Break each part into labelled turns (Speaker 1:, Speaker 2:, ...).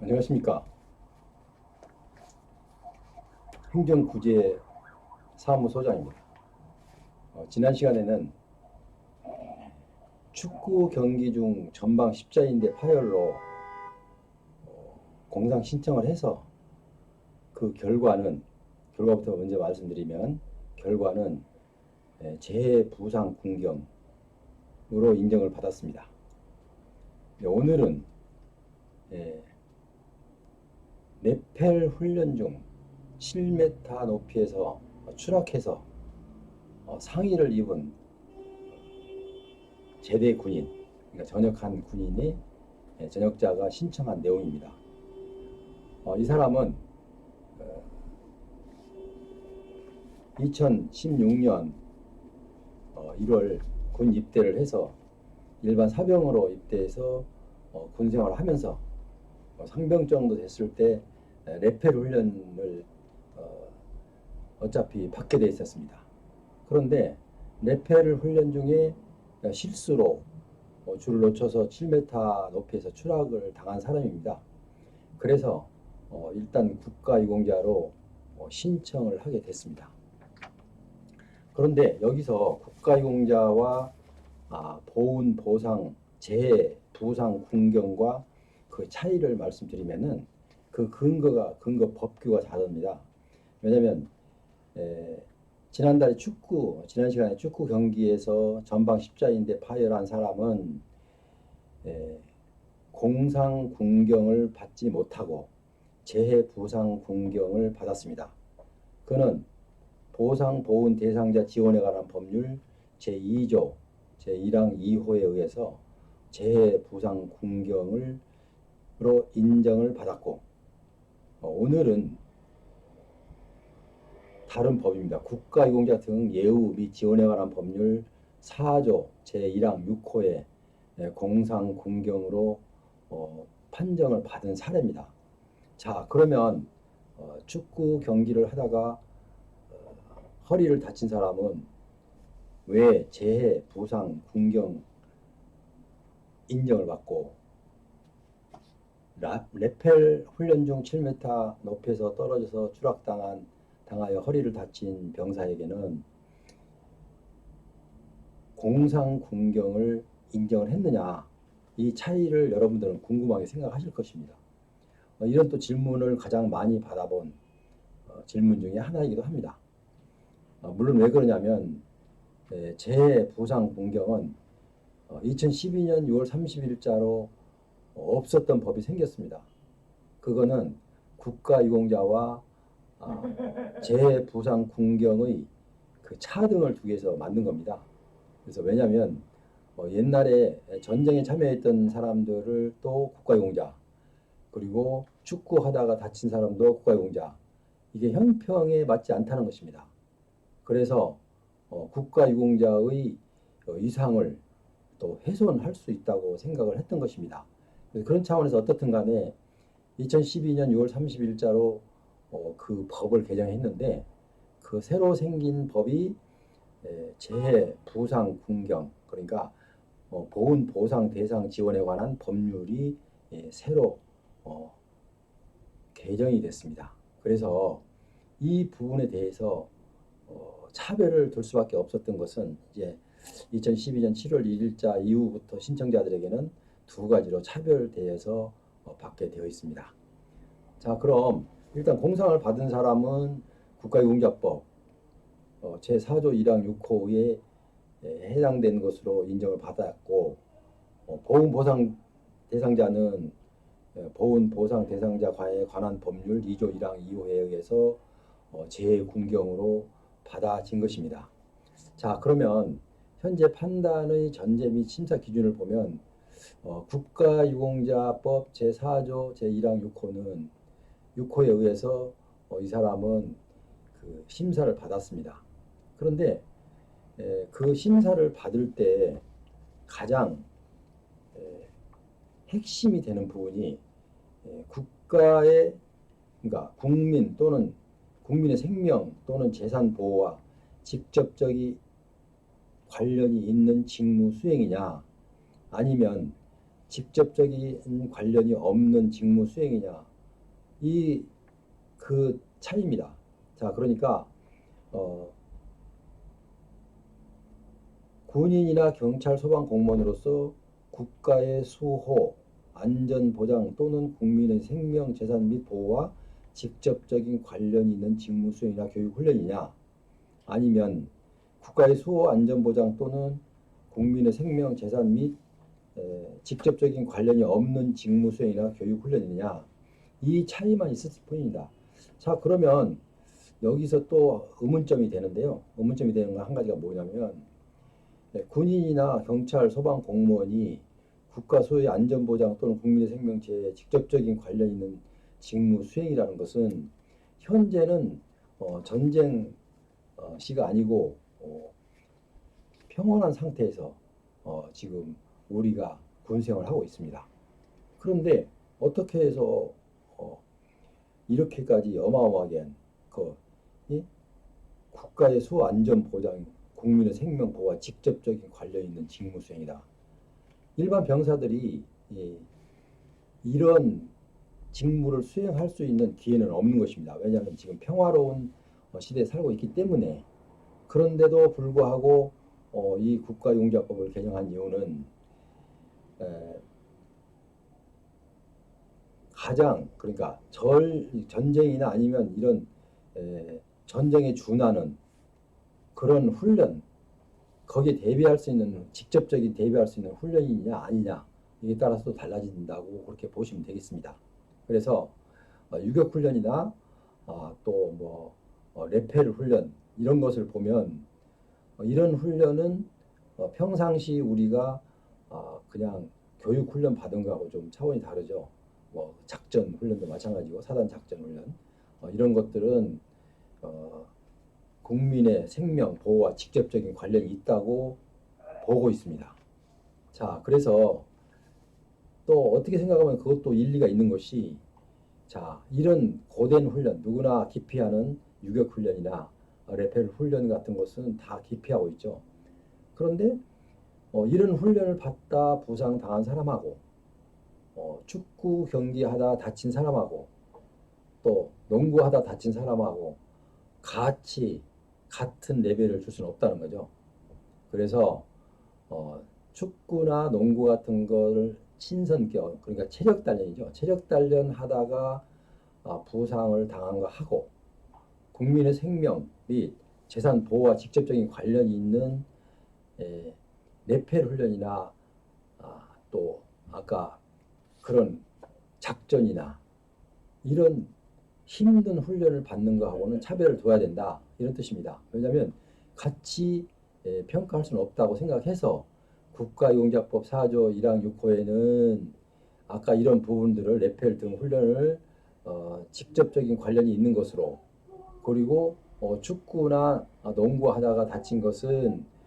Speaker 1: 안녕하십니까. 행정구제 사무소장입니다. 어, 지난 시간에는 축구 경기 중 전방 십자인대 파열로 어, 공상 신청을 해서 그 결과는 결과부터 먼저 말씀드리면 결과는 예, 재부상 군경으로 인정을 받았습니다. 네, 오늘은 예, 네펠 훈련 중 7m 높이에서 추락해서 어, 상의를 입은 제대 군인, 그러니까 전역한 군인이 예, 전역자가 신청한 내용입니다. 어, 이 사람은 2016년 1월 군 입대를 해서 일반 사병으로 입대해서 어, 군 생활을 하면서 어, 상병 정도 됐을 때 에, 레펠 훈련을 어, 어차피 받게 돼 있었습니다. 그런데 레펠 훈련 중에 실수로 어, 줄을 놓쳐서 7m 높이에서 추락을 당한 사람입니다. 그래서 어, 일단 국가유공자로 어, 신청을 하게 됐습니다. 그런데 여기서 국가유공자와 아, 보훈, 보상, 재해, 부상, 군경과 그 차이를 말씀드리면은 그 근거가 근거 법규가 다릅니다. 왜냐하면 에, 지난달에 축구 지난 시간에 축구 경기에서 전방 십자인대 파열한 사람은 에, 공상 군경을 받지 못하고 재해 부상 군경을 받았습니다. 그는 보상 보훈 대상자 지원에 관한 법률 제2조 제1항 2호에 의해서 재해 부상 군경을 로 인정을 받았고 어, 오늘은 다른 법입니다. 국가유공자 등 예우 및 지원에 관한 법률 4조 제1항 6호의 공상 군경으로 어, 판정을 받은 사례입니다. 자 그러면 어, 축구 경기를 하다가 어, 허리를 다친 사람은 왜 재해, 부상, 군경 인정을 받고 라, 레펠 훈련 중 7m 높이에서 떨어져서 추락당한 당하여 허리를 다친 병사에게는 공상 군경을 인정을 했느냐 이 차이를 여러분들은 궁금하게 생각하실 것입니다. 어, 이런 또 질문을 가장 많이 받아본 어, 질문 중에 하나이기도 합니다. 어, 물론 왜 그러냐면 네, 재부상 공경은 2012년 6월 30일자로 없었던 법이 생겼습니다. 그거는 국가유공자와 아, 재부상 군경의 그 차등을 두기 위해서 만든 겁니다. 그래서 왜냐하면 옛날에 전쟁에 참여했던 사람들을 또 국가유공자 그리고 축구하다가 다친 사람도 국가유공자 이게 형평에 맞지 않다는 것입니다. 그래서 어, 국가유공자의 어, 이상을 또 훼손할 수 있다고 생각을 했던 것입니다. 그런 차원에서 어떻든 간에 2012년 6월 30일자로 어, 그 법을 개정했는데 그 새로 생긴 법이 에, 재해, 부상, 군경 그러니까 어, 보훈, 보상, 대상 지원에 관한 법률이 예, 새로 어, 개정이 됐습니다. 그래서 이 부분에 대해서 어, 차별을 둘 수밖에 없었던 것은 이제 2012년 7월 1일자 이후부터 신청자들에게는 두 가지로 차별되어서 어, 받게 되어 있습니다. 자, 그럼 일단 공상을 받은 사람은 국가유공자법 어, 제4조 1항 6호에 해당된 것으로 인정을 받았고 어, 보훈 보상 대상자는 예, 보훈 보상 대상자에 관한 법률 2조 1항 2호에 의해서 어, 재군경으로 받아진 것입니다. 자, 그러면 현재 판단의 전제 및 심사 기준을 보면 어, 국가유공자법 제4조 제1항 6호는 6호에 의해서 어, 이 사람은 그 심사를 받았습니다. 그런데 에, 그 심사를 받을 때 가장 에, 핵심이 되는 부분이 에, 국가의 그러니까 국민 또는 국민의 생명 또는 재산 보호와 직접적인 관련이 있는 직무 수행이냐 아니면 직접적인 관련이 없는 직무 수행이냐 이 그 차이입니다. 자 그러니까 어, 군인이나 경찰 소방 공무원으로서 국가의 수호, 안전 보장 또는 국민의 생명, 재산 및 보호와 직접적인 관련이 있는 직무 수행이나 교육 훈련이냐 아니면 국가의 수호, 안전 보장 또는 국민의 생명, 재산 및 에, 직접적인 관련이 없는 직무 수행이나 교육 훈련이냐 이 차이만 있을 뿐입니다. 자 그러면 여기서 또 의문점이 되는데요. 의문점이 되는 건 한 가지가 뭐냐면 네, 군인이나 경찰, 소방 공무원이 국가 소유의 안전보장 또는 국민의 생명체에 직접적인 관련 있는 직무 수행이라는 것은 현재는 어, 전쟁 어, 시가 아니고 어, 평온한 상태에서 어, 지금 우리가 군 생활을 하고 있습니다. 그런데 어떻게 해서 어, 이렇게까지 어마어마하게 그 이? 국가의 수 안전 보장, 국민의 생명 보호와 직접적인 관련 있는 직무 수행이다. 일반 병사들이 이, 이런 직무를 수행할 수 있는 기회는 없는 것입니다. 왜냐하면 지금 평화로운 어, 시대에 살고 있기 때문에 그런데도 불구하고 어, 이 국가용자법을 개정한 이유는 에, 가장 그러니까 절 전쟁이나 아니면 이런 에, 전쟁에 준하는 그런 훈련 거기에 대비할 수 있는 직접적인 대비할 수 있는 훈련이냐 아니냐 이에 따라서 달라진다고 그렇게 보시면 되겠습니다. 그래서 어, 유격 훈련이나 아, 또뭐 어, 레펠 훈련 이런 것을 보면 어, 이런 훈련은 어, 평상시 우리가 아, 그냥 교육 훈련 받은 거하고 좀 차원이 다르죠. 뭐 작전 훈련도 마찬가지고 사단 작전 훈련 어, 이런 것들은 어, 국민의 생명 보호와 직접적인 관련이 있다고 보고 있습니다. 자, 그래서 또 어떻게 생각하면 그것도 일리가 있는 것이 자, 이런 고된 훈련, 누구나 기피하는 유격 훈련이나 레펠 훈련 같은 것은 다 기피하고 있죠. 그런데 어, 이런 훈련을 받다 부상 당한 사람하고 어, 축구 경기하다 다친 사람하고 또 농구하다 다친 사람하고 같이 같은 레벨을 줄 수는 없다는 거죠. 그래서 어, 축구나 농구 같은 거를 친선격 그러니까 체력 단련이죠. 체력 단련 하다가 아, 부상을 당한 거 하고 국민의 생명 및 재산 보호와 직접적인 관련이 있는 에, 레펠 훈련이나 아, 또 아까 그런 작전이나 이런 힘든 훈련을 받는 거하고는 차별을 둬야 된다 이런 뜻입니다. 왜냐하면 같이 에, 평가할 수는 없다고 생각해서 국가용자법 4조 1항 6호에는 아까 이런 부분들을 레펠 등 훈련을 어, 직접적인 관련이 있는 것으로 그리고 어, 축구나 농구 하다가 다친 것은 어,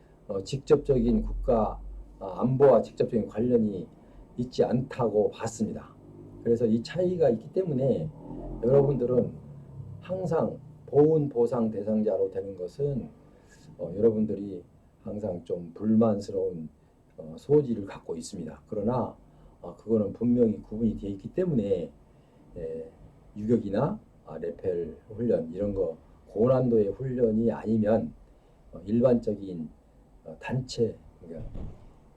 Speaker 1: 직접적인 국가 아, 안보와 직접적인 관련이 있지 않다고 봤습니다. 그래서 이 차이가 있기 때문에 여러분들은 항상 보훈 보상 대상자로 되는 것은 어, 여러분들이 항상 좀 불만스러운 어, 소지를 갖고 있습니다. 그러나 어, 그거는 분명히 구분이 되어 있기 때문에 에, 유격이나 아, 레펠 훈련 이런 거 고난도의 훈련이 아니면 어, 일반적인 어, 단체 그러니까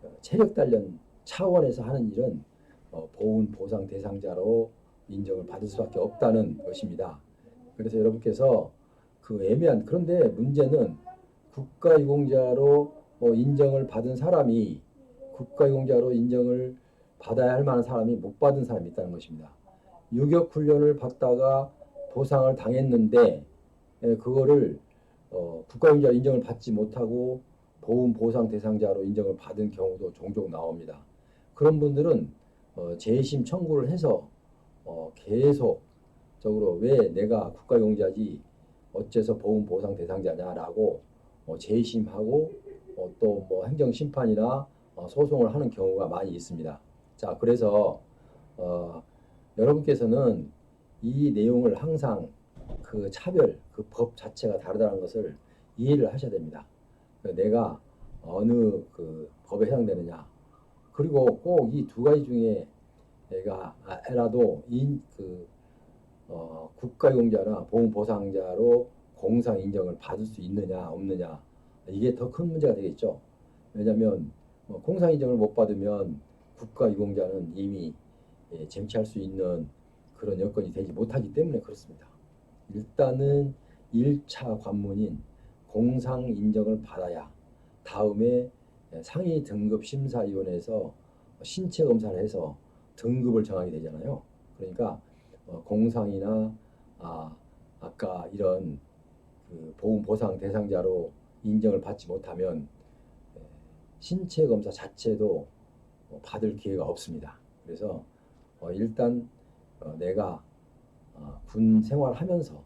Speaker 1: 어, 체력 단련 차원에서 하는 일은 어, 보훈 보상 대상자로 인정을 받을 수밖에 없다는 것입니다. 그래서 여러분께서 그 애매한 그런데 문제는 국가유공자로 어, 인정을 받은 사람이 국가유공자로 인정을 받아야 할 만한 사람이 못 받은 사람이 있다는 것입니다. 유격 훈련을 받다가 보상을 당했는데 에, 그거를 어, 국가유공자 인정을 받지 못하고 보훈 보상 대상자로 인정을 받은 경우도 종종 나옵니다. 그런 분들은 어, 재심 청구를 해서 어, 계속적으로 왜 내가 국가용자지 어째서 보훈 보상 대상자냐라고 어, 재심하고 어, 또뭐 행정 심판이나 어, 소송을 하는 경우가 많이 있습니다. 자, 그래서 어, 여러분께서는 이 내용을 항상 그 차별, 그 법 자체가 다르다는 것을 이해를 하셔야 됩니다. 내가 어느 그 법에 해당되느냐, 그리고 꼭 이 두 가지 중에 내가 아, 에라도 인 그 어, 국가용자나 보험보상자로 공상 인정을 받을 수 있느냐 없느냐 이게 더 큰 문제가 되겠죠. 왜냐하면 뭐 공상 인정을 못 받으면 국가유공자는 이미 예, 쟁취할 수 있는 그런 여건이 되지 못하기 때문에 그렇습니다. 일단은 1차 관문인 공상 인정을 받아야 다음에 상위 등급 심사위원회에서 신체 검사를 해서 등급을 정하게 되잖아요. 그러니까 어, 공상이나 아, 아까 이런 그 보험 보상 대상자로 인정을 받지 못하면 에, 신체 검사 자체도 어, 받을 기회가 없습니다. 그래서 어, 일단 어, 내가 어, 군 생활하면서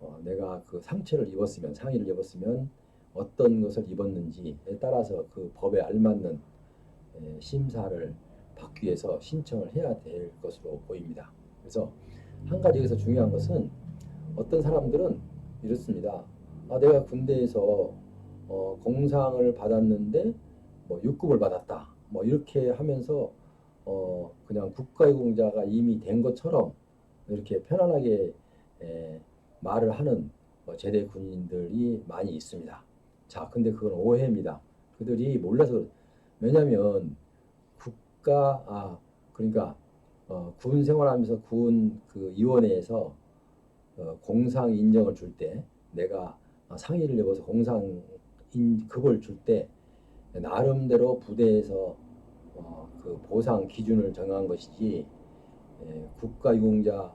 Speaker 1: 어, 내가 그 상처를 입었으면 상의를 입었으면 어떤 것을 입었는지에 따라서 그 법에 알맞는 에, 심사를 받기 위해서 신청을 해야 될 것으로 보입니다. 그래서 한 가지 여기서 중요한 것은 어떤 사람들은 이렇습니다. 아, 내가 군대에서 어, 공상을 받았는데 뭐 6급을 받았다. 뭐 이렇게 하면서 어, 그냥 국가유공자가 이미 된 것처럼 이렇게 편안하게 에, 말을 하는 어, 제대 군인들이 많이 있습니다. 자, 근데 그건 오해입니다. 그들이 몰라서 왜냐하면 국가 아 그러니까 어, 군 생활하면서 군 그 위원회에서 어, 공상 인정을 줄 때 내가 아, 상의를 입어서 공상 인 급을 줄 때 나름대로 부대에서 어, 그 보상 기준을 정한 것이지 예, 국가 유공자 어,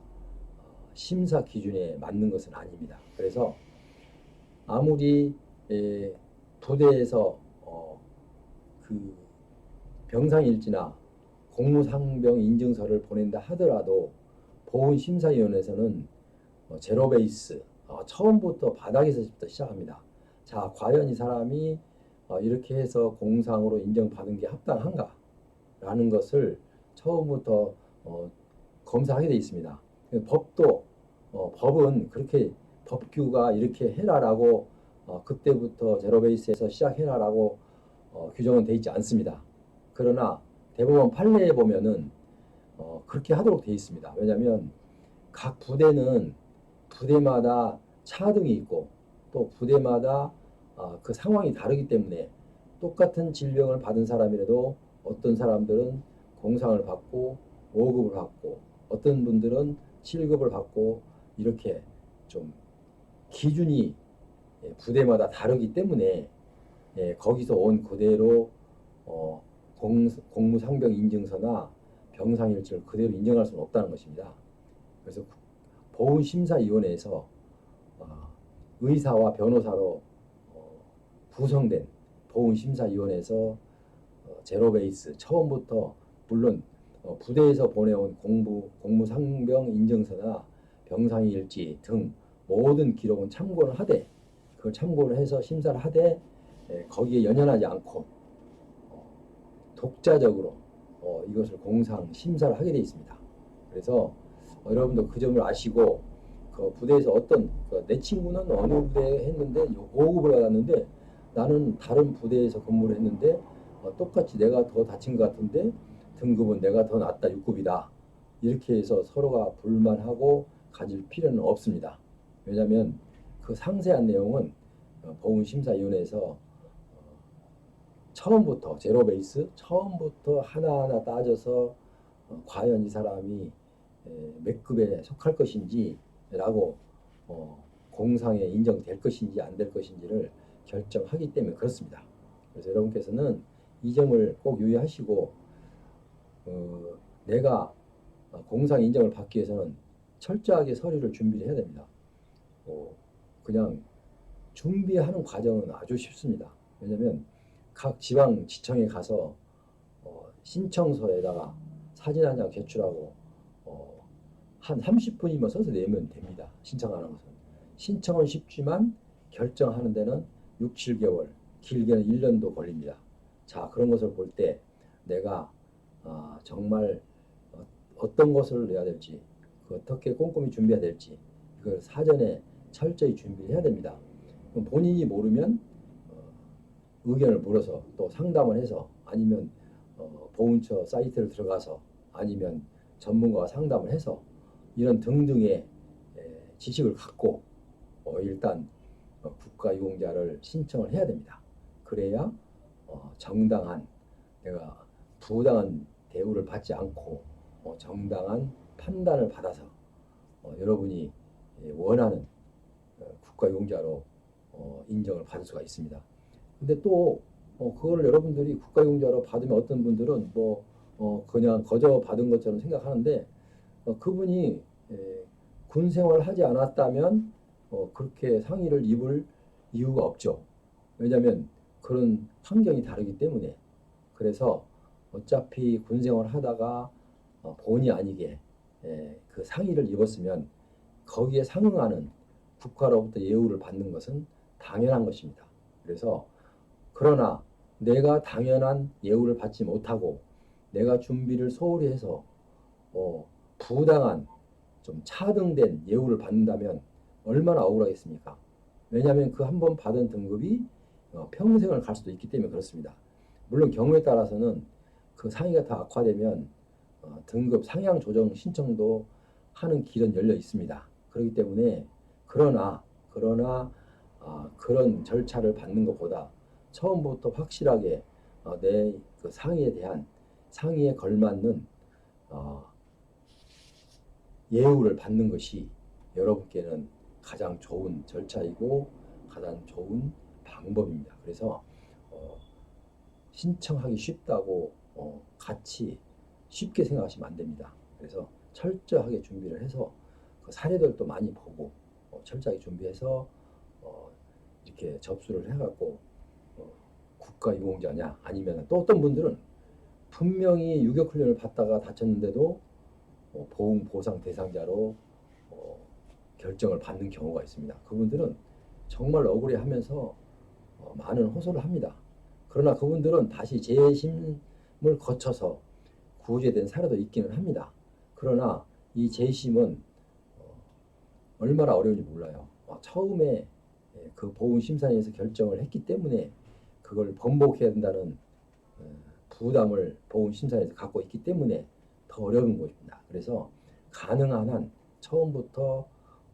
Speaker 1: 심사 기준에 맞는 것은 아닙니다. 그래서 아무리 예, 부대에서 어, 그 병상일지나 공무상병 인증서를 보낸다 하더라도 보훈심사위원회에서는 어, 제로 베이스 어, 처음부터 바닥에서부터 시작합니다. 자, 과연 이 사람이 어, 이렇게 해서 공상으로 인정받은 게 합당한가? 라는 것을 처음부터 어, 검사하게 돼 있습니다. 법도 어, 법은 그렇게 법규가 이렇게 해라라고 어, 그때부터 제로 베이스에서 시작해라라고 어, 규정은 돼 있지 않습니다. 그러나 대법원 판례에 보면은 어, 그렇게 하도록 돼 있습니다. 왜냐하면 각 부대는 부대마다 차등이 있고 또 부대마다 아, 그 상황이 다르기 때문에 똑같은 질병을 받은 사람이라도 어떤 사람들은 공상을 받고 5급을 받고 어떤 분들은 7급을 받고 이렇게 좀 기준이 예, 부대마다 다르기 때문에 예, 거기서 온 그대로 어, 공, 공무상병 인증서나 병상일지를 그대로 인정할 수는 없다는 것입니다. 그래서 보훈심사위원회에서 어, 의사와 변호사로 어, 구성된 보훈심사위원회에서 어, 제로베이스 처음부터 물론 어, 부대에서 보내온 공부 공무상병 인증서나 병상일지 등 모든 기록은 참고를 하되 그걸 참고를 해서 심사를 하되 에, 거기에 연연하지 않고 어, 독자적으로 어, 이것을 공상 심사를 하게 되어 있습니다. 그래서 어, 여러분도 그 점을 아시고 그 부대에서 어떤 그내 친구는 어느 부대에 했는데 5급을 받았는데 나는 다른 부대에서 근무를 했는데 어, 똑같이 내가 더 다친 것 같은데 등급은 내가 더 낫다 6급이다 이렇게 해서 서로가 불만하고 가질 필요는 없습니다. 왜냐하면 그 상세한 내용은 어, 보훈심사위원회에서 어, 처음부터 제로 베이스 처음부터 하나하나 따져서 어, 과연 이 사람이 에, 몇 급에 속할 것인지라고 어, 공상에 인정될 것인지 안 될 것인지를 결정하기 때문에 그렇습니다. 그래서 여러분께서는 이 점을 꼭 유의하시고 어, 내가 공상 인정을 받기 위해서는 철저하게 서류를 준비를 해야 됩니다. 어, 그냥 준비하는 과정은 아주 쉽습니다. 왜냐하면 각 지방 지청에 가서 어, 신청서에다가 사진 한 장 제출하고 어, 한 30분이면 써서 내면 됩니다. 신청하는 것은. 신청은 쉽지만 결정하는 데는 6, 7개월, 길게는 1년도 걸립니다. 자, 그런 것을 볼 때 내가 아, 정말 어, 어떤 것을 내야 될지, 그 어떻게 꼼꼼히 준비해야 될지, 이걸 사전에 철저히 준비를 해야 됩니다. 본인이 모르면 어, 의견을 물어서 또 상담을 해서 아니면 어, 보훈처 사이트를 들어가서 아니면 전문가와 상담을 해서 이런 등등의 에, 지식을 갖고 어, 일단 어, 국가유공자를 신청을 해야 됩니다. 그래야 어, 정당한 내가 부당한 대우를 받지 않고 어, 정당한 판단을 받아서 어, 여러분이 예, 원하는 어, 국가유공자로 어, 인정을 받을 수가 있습니다. 근데 또 어, 그거를 여러분들이 국가유공자로 받으면 어떤 분들은 뭐 어, 그냥 거저 받은 것처럼 생각하는데 어, 그분이 에, 군 생활을 하지 않았다면 어, 그렇게 상의를 입을 이유가 없죠. 왜냐하면 그런 환경이 다르기 때문에 그래서 어차피 군 생활을 하다가 어, 본의 아니게 에, 그 상의를 입었으면 거기에 상응하는 국가로부터 예우를 받는 것은 당연한 것입니다. 그래서 그러나 내가 당연한 예우를 받지 못하고 내가 준비를 소홀히 해서 어, 부당한 좀 차등된 예우를 받는다면 얼마나 억울하겠습니까? 왜냐하면 그 한 번 받은 등급이 어, 평생을 갈 수도 있기 때문에 그렇습니다. 물론 경우에 따라서는 그 상위가 더 악화되면 어, 등급 상향 조정 신청도 하는 길은 열려 있습니다. 그렇기 때문에 그러나 그러나 아, 그런 절차를 받는 것보다 처음부터 확실하게 어, 내그 상의에 대한 상의에 걸맞는 어, 예우를 받는 것이 여러분께는 가장 좋은 절차이고 가장 좋은 방법입니다. 그래서 어, 신청하기 쉽다고 어, 같이 쉽게 생각하시면 안 됩니다. 그래서 철저하게 준비를 해서 그 사례들도 많이 보고 어, 철저하게 준비해서 어, 이렇게 접수를 해갖고 어, 국가 유공자냐 아니면 또 어떤 분들은 분명히 유격 훈련을 받다가 다쳤는데도 어, 보험 보상 대상자로 어, 결정을 받는 경우가 있습니다. 그분들은 정말 억울해하면서 어, 많은 호소를 합니다. 그러나 그분들은 다시 재심을 거쳐서 구제된 사례도 있기는 합니다. 그러나 이 재심은 어, 얼마나 어려운지 몰라요. 어, 처음에 예, 그 보훈 심사위에서 결정을 했기 때문에 그걸 번복해야 된다는 어, 부담을 보훈 심사위에서 갖고 있기 때문에 더 어려운 것입니다. 그래서 가능한 한 처음부터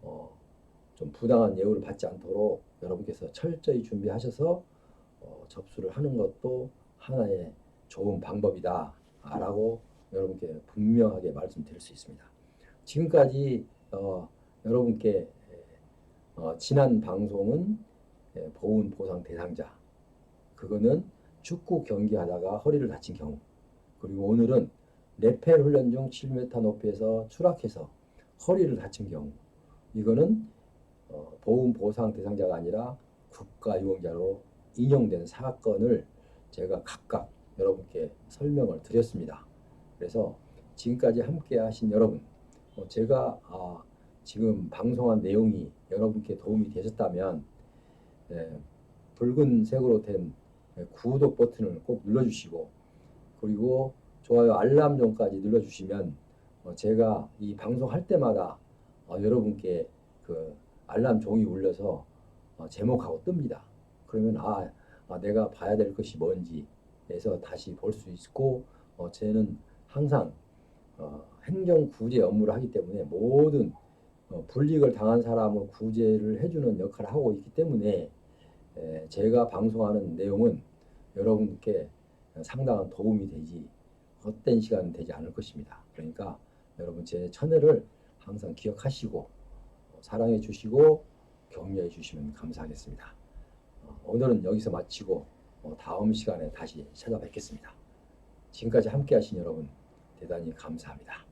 Speaker 1: 어, 좀 부당한 예우를 받지 않도록 여러분께서 철저히 준비하셔서 어, 접수를 하는 것도 하나의 좋은 방법이다 라고 여러분께 분명하게 말씀드릴 수 있습니다. 지금까지 어, 여러분께 어, 지난 방송은 예, 보훈 보상 대상자. 그거는 축구 경기하다가 허리를 다친 경우. 그리고 오늘은 레펠 훈련 중 7m 높이에서 추락해서 허리를 다친 경우. 이거는 어, 보훈 보상 대상자가 아니라 국가 유공자로 인용된 사건을 제가 각각 여러분께 설명을 드렸습니다. 그래서 지금까지 함께 하신 여러분 어, 제가 아, 지금 방송한 내용이 여러분께 도움이 되셨다면 예, 붉은 색으로 된 예, 구독 버튼을 꼭 눌러주시고 그리고 좋아요 알람종까지 눌러주시면 어, 제가 이 방송할 때마다 어, 여러분께 그 알람 종이 울려서 어, 제목하고 뜹니다. 그러면 아, 아, 내가 봐야 될 것이 뭔지 해서 다시 볼 수 있고 어, 저는 항상 어, 행정 구제 업무를 하기 때문에 모든 어, 불이익을 당한 사람을 구제를 해주는 역할을 하고 있기 때문에 에, 제가 방송하는 내용은 여러분께 상당한 도움이 되지 헛된 시간은 되지 않을 것입니다. 그러니까 여러분 제 채널을 항상 기억하시고 어, 사랑해 주시고 격려해 주시면 감사하겠습니다. 어, 오늘은 여기서 마치고 어, 다음 시간에 다시 찾아뵙겠습니다. 지금까지 함께 하신 여러분 대단히 감사합니다.